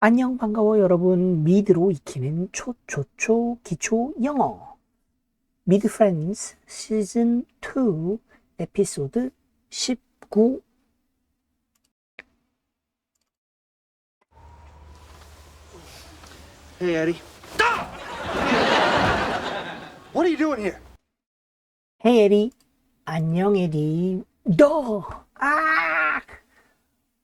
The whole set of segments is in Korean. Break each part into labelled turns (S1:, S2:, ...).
S1: 안녕 반가워 여러분. 미드로 익히는 초초초 기초 영어. 미드 프렌즈 시즌 2 에피소드 19
S2: Hey, Eddie. What are you doing here?
S1: 헤이 에리 안녕 에리 너! 아!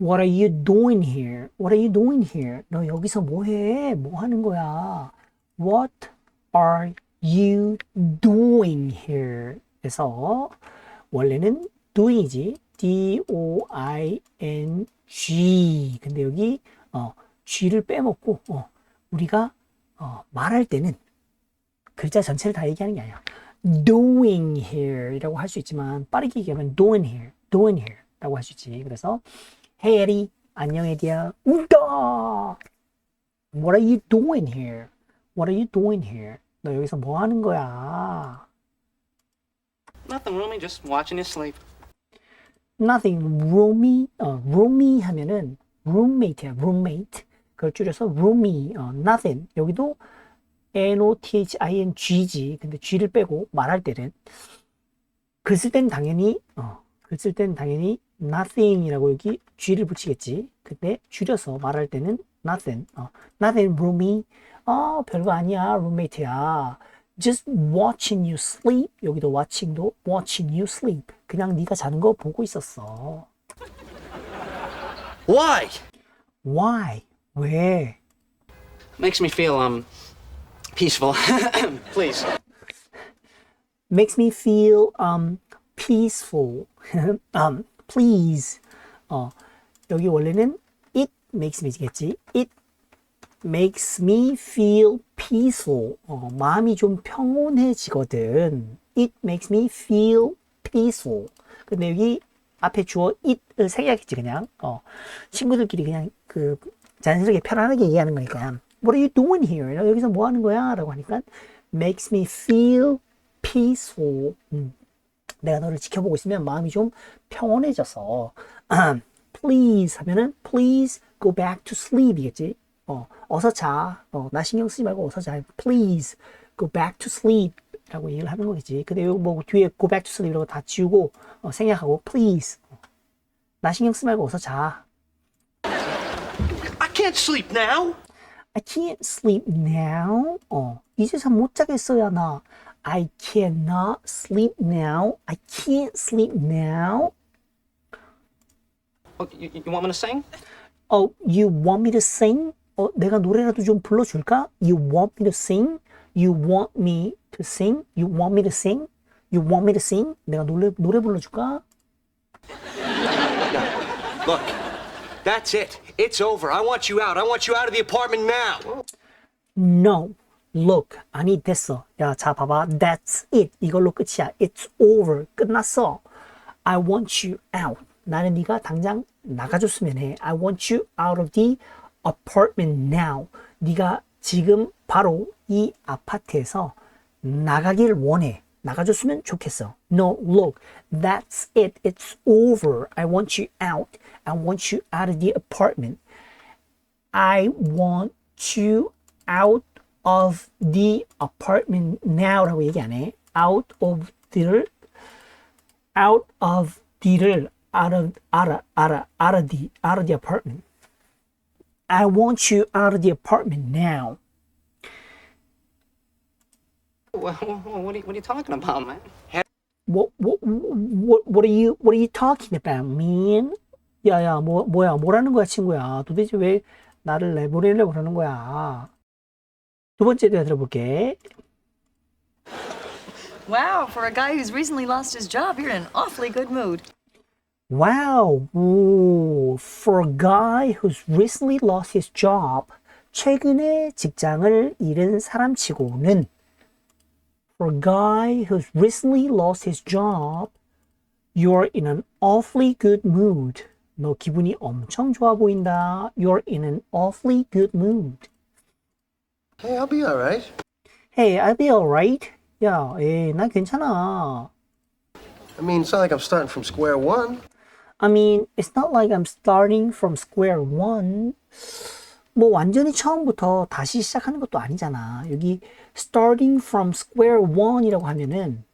S1: What are you doing here? What are you doing here? 너 여기서 뭐해? 뭐 하는 거야? What are you doing here? 그래서 원래는 doing이지 D-O-I-N-G 근데 여기 어, G를 빼먹고 어, 우리가 어, 말할 때는 글자 전체를 다 얘기하는 게 아니야. doing here 이라고 할 수 있지만 빠르게 얘기하면 doing here, doing here 라고 할 수 있지. 그래서 Hey 에리, 안녕 에디야. 우다! What are you doing here? What are you doing here? 너 여기서 뭐 하는 거야?
S3: Nothing, Roomy. Just watching you sleep.
S1: Nothing, roomie, 어, roomie 하면은 roommate야, roommate. 그걸 줄여서 roomie, 어, nothing. 여기도 N-O-T-H-I-N-G지. 근데 G를 빼고 말할 때는 글 쓸 땐 당연히 어, 글쓸 땐 당연히 nothing이라고 여기 G를 붙이겠지. 근데 줄여서 말할 때는 nothing. 어, nothing roomie. 어, 별거 아니야. roommate야. just watching you sleep. 여기도 watching도 watching you sleep. 그냥 네가 자는 거 보고 있었어.
S2: Why?
S1: Why? 왜?
S3: Makes me feel um peaceful. Please.
S1: makes me feel um peaceful. um please. 어 여기 원래는 it makes me겠지. it makes me feel peaceful. 어 마음이 좀 평온해지거든. it makes me feel peaceful. 근데 여기 앞에 주어 it을 생략했지 그냥. 어 친구들끼리 그냥 그 자연스럽게 편안하게 얘기하는 거니까. What are you doing here? 여기서 뭐 하는 거야? 라고 하니까 makes me feel peaceful. 음, 내가 너를 지켜보고 있으면 마음이 좀 평온해져서 please 하면은 please go back to sleep이겠지. 어, 어서 자. 어, 나 신경 쓰지 말고 어서 자. please go back to sleep. 라고 얘기를 하는 거겠지. 근데 여기 뭐 뒤에 go back to sleep 이라고 다 지우고 어, 생략하고 please. 나 신경 쓰지 말고 어서 자.
S2: I can't sleep now.
S1: I can't sleep now. 어, 이제 잠 못 자겠어요, 나. I cannot sleep now. I can't sleep now.
S3: Oh, you, you want me to sing?
S1: Oh, you want me to sing? 어, 내가 노래라도 좀 불러줄까? You want me to sing? You want me to sing? You want me to sing? You want me to sing? 내가 노래, 노래 불러줄까?
S2: Look, that's it. It's over. I want you out. I want you out of the apartment now.
S1: No. Look. 아니, 됐어. 야, 자, 봐봐. That's it. 이걸로 끝이야. It's over. 끝났어. I want you out. 나는 네가 당장 나가줬으면 해. I want you out of the apartment now. 네가 지금 바로 이 아파트에서 나가길 원해. 나가줬으면 좋겠어. No, look, that's it. It's over. I want you out. I want you out of the apartment. I want you out of the apartment now라고 얘기 안 해. Out of the를 out of the를 out of out of out of out of the out of the apartment. I want you out of the apartment now.
S3: Well, what, are you, what are you talking about, man?
S1: What what what what are you what are you talking about, man? 야야 뭐 뭐야 뭐라는 거야 친구야. 도대체 왜 나를 내보내려고 그러는 거야? 두 번째 대화 들어볼게.
S4: Wow, for a guy who's recently lost his job, you're in an awfully good mood.
S1: Wow, 오, for a guy who's recently lost his job, 최근에 직장을 잃은 사람치고는 for a guy who's recently lost his job, you're in an awfully good mood. 너 기분이 엄청 좋아 보인다. You're in an awfully good mood.
S2: Hey, I'll be all right.
S1: Hey, I'll be alright. 야, 에이, 난 괜찮아.
S2: I mean, it's not like I'm starting from square one.
S1: I mean, it's not like I'm starting from square one. 뭐 완전히 처음부터 다시 시작하는 것도 아니잖아. 여기 starting from square one이라고 하면은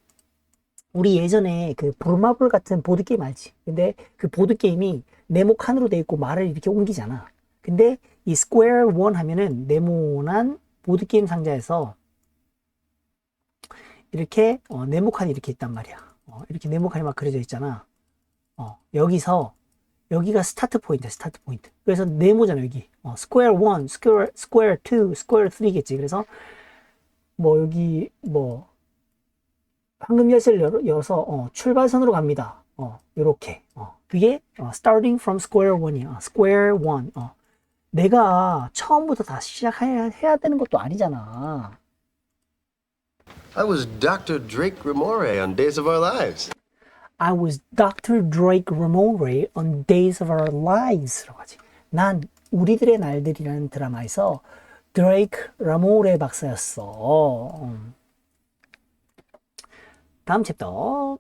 S1: 우리 예전에 그 브루마블 같은 보드 게임 알지? 근데 그 보드 게임이 네모 칸으로 돼 있고 말을 이렇게 옮기잖아. 근데 이 square one 하면은 네모난 보드 게임 상자에서 이렇게 어, 네모칸이 이렇게 있단 말이야. 어, 이렇게 네모칸이 막 그려져 있잖아. 어, 여기서 여기가 스타트 포인트야, 스타트 포인트. 그래서 네모잖아, 여기. 어, square 1, square, square 2, square 3겠지. 그래서 뭐 여기 뭐 황금 열쇠를 열, 열어서 어, 출발선으로 갑니다. 어, 요렇게. 어, 그게 어, starting from square 1이야. square 1. 어. 내가 처음부터 다시 시작해야 해야 되는 것도 아니잖아.
S5: I was Dr. Drake Ramore on Days of Our Lives.
S1: I was Dr. Drake Ramore on Days of Our Lives라고 하지. 난 우리들의 날들이라는 드라마에서 드레이크 라모레 박사였어. 음. 다음 챕터.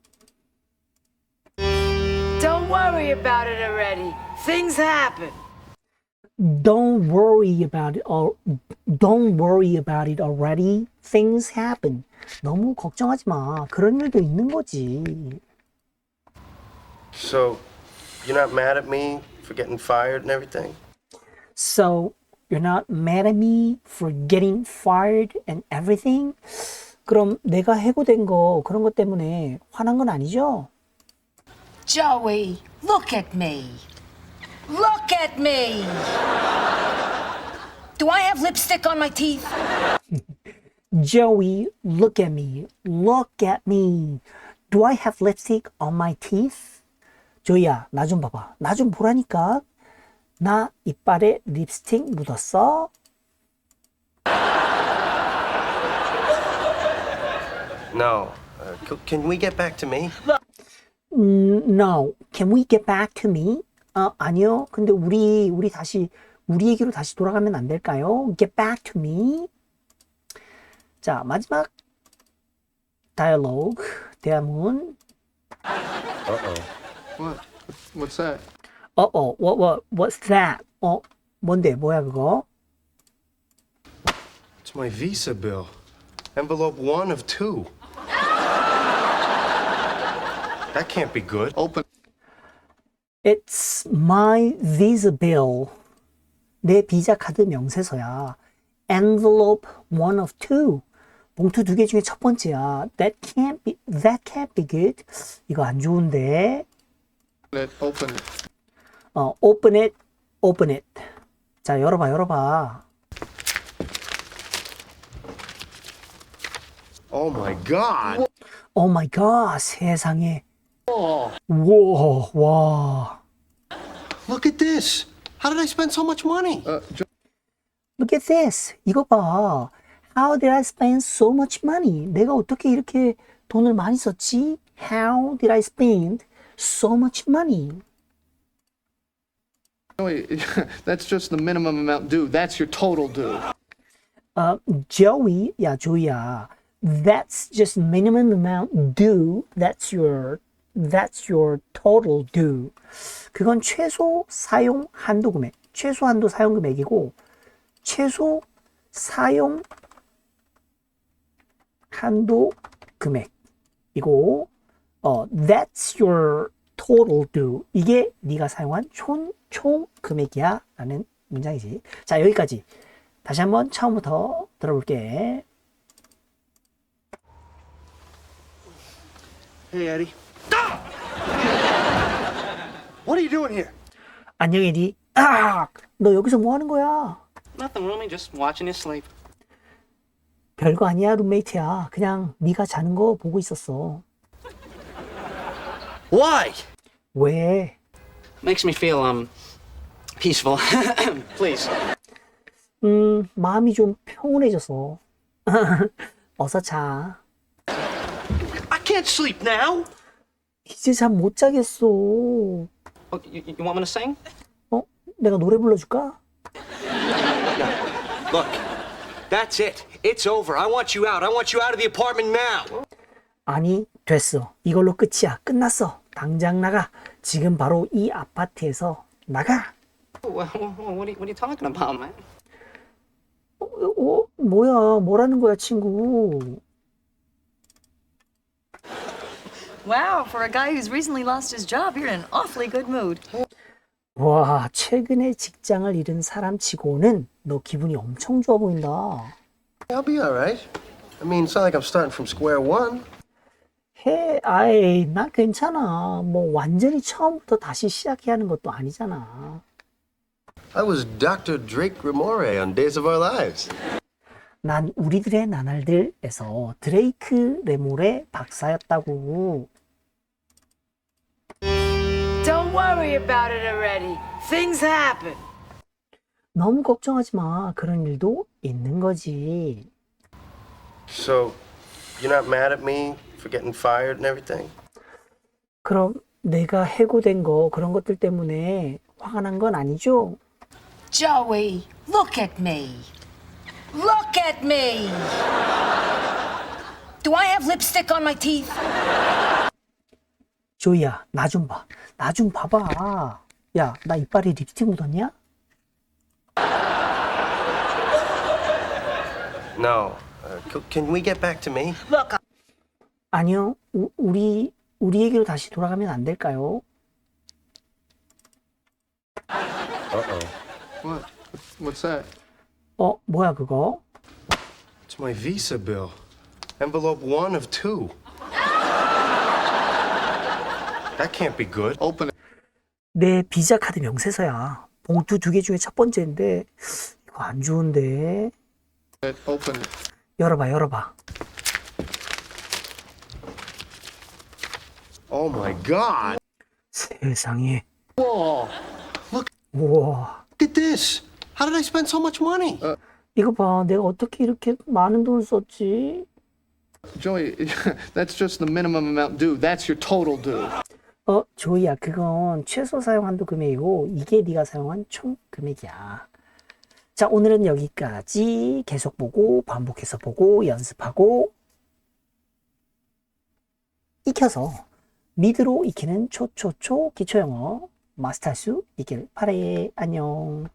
S6: Don't worry about it already. Things happen.
S1: Don't worry about it. Or, don't worry about it already. Things happen. 너무 걱정하지 마. 그런 일도 있는 거지.
S5: So, you're not mad at me for getting fired and everything?
S1: So you're not mad at me for getting fired and everything? 그럼 내가 해고된 거 그런 것 때문에 화난 건 아니죠?
S6: Joey, look at me. Look at me. Do I have lipstick on my teeth?
S1: Joey, look at me. Look at me. Do I have lipstick on my teeth? 조이야, 나 좀 봐봐. 나 좀 보라니까. 나 이빨에 립스틱 묻었어?
S5: No. Uh, c- can we get back to me?
S1: No. Can we get back to me? 어, 아니요. 근데 우리, 우리 다시, 우리에게로 다시 돌아가면 안 될까요? Get back to me. 자, 마지막 다이얼로그, 대화문.
S3: What? What's that?
S1: 어, 어, what, what, what's that? 어, 뭔데, 뭐야, 그거?
S5: It's my visa bill. Envelope one of two. That can't be good.
S3: Open.
S1: It's my visa bill. 내 비자 카드 명세서야. Envelope one of two. 봉투 두 개 중에 첫 번째야. That can't be, that can't be good. 이거 안 좋은데.
S3: It. Open it.
S1: 어, open it, open it. 자, 열어 봐, 열어 봐.
S5: Oh my god.
S1: Oh my god, 세상에. 우와, 와.
S5: Look at this. How did I spend so much money?
S3: Uh, Jo-
S1: Look at this. 이거 봐. How did I spend so much money? 내가 어떻게 이렇게 돈을 많이 썼지? How did I spend so much money?
S3: Joey, that's just the minimum amount due. That's your total due.
S1: 어, Joey, 야, 조이야. That's just minimum amount due. That's your, that's your total due. 그건 최소 사용 한도 금액. 최소 한도 사용 금액이고, 최소 사용 한도 금액이고, 어, that's your total due. 이게 네가 사용한 총, 총 금액이야. 라는 문장이지. 자, 여기까지. 다시 한번 처음부터 들어볼게.
S2: Hey, Eddie. What are you doing here?
S1: 안녕, 에디. 아! 너 여기서 뭐 하는 거야?
S3: Nothing, Roomy. Just watching you sleep.
S1: 별거 아니야, 룸메이트야. 그냥 네가 자는 거 보고 있었어.
S2: Why?
S1: 왜?
S3: Makes me feel um peaceful. Please.
S1: 음, 마음이 좀 평온해져서. 어서 자.
S2: I can't sleep now.
S1: 이제 잠 못 자겠어.
S3: Oh, you, you want me to sing?
S1: 어? 내가 노래 불러줄까?
S2: Look, that's it. It's over. I want you out. I want you out of the apartment now.
S1: 아니, 됐어. 이걸로 끝이야. 끝났어. 당장 나가. 지금 바로 이 아파트에서 나가.
S3: Well, what, are you, what are you talking about, man?
S1: 어, 뭐야, 뭐라는 거야, 친구.
S4: Wow, for a guy who's recently lost his job, you're in an awfully good mood.
S1: 와, 최근에 직장을 잃은 사람 치고는 너 기분이 엄청 좋아 보인다.
S5: I'll be all right. I mean, it's not like I'm starting from square one.
S1: 해, 아이, 나 괜찮아. 뭐 완전히 처음부터 다시 시작해야 하는 것도 아니잖아.
S5: I was Dr. Drake Ramore on Days of Our Lives.
S1: 난 우리들의 나날들에서 드레이크 레몰의 박사였다고.
S6: Don't worry about it already. Things happen.
S1: 너무 걱정하지 마. 그런 일도 있는 거지.
S5: So, you're not mad at me for getting fired and everything?
S1: 그럼 내가 해고된 거 그런 것들 때문에 화가 난 건 아니죠?
S6: Joey, look at me. Look at me. Do I have lipstick on my teeth?
S1: 조이야, 나 좀 봐. 나 좀 봐봐. 야, 나 이빨에 립스틱 묻었냐?
S5: No. Uh, c- can we get back to me?
S6: Look,
S1: 아니요. 우, 우리 우리 얘기로 다시 돌아가면 안 될까요?
S7: What? What's that?
S1: 어, 뭐야 그거?
S5: It's my visa bill. Envelope one of two. That can't be good.
S7: Open
S1: 내 비자 카드 명세서야. 봉투 두 개 중에 첫 번째인데 이거 안 좋은데.
S7: it. Open it.
S1: 열어봐, 열어봐.
S5: Oh my god.
S1: 세상에.
S5: Whoa. Look,
S1: 우와.
S5: look at this. How did I spend so much money?
S1: 이거 봐. 내가 어떻게 이렇게 많은 돈을 썼지?
S7: Joey, that's just the minimum amount due. That's your total due.
S1: 어, 조이야, 그건 최소 사용 한도 금액이고 이게 네가 사용한 총 금액이야. 자, 오늘은 여기까지 계속 보고 반복해서 보고 연습하고 익혀서 미드로 익히는 초초초 기초영어 마스터할 수 있기를 바래. 안녕.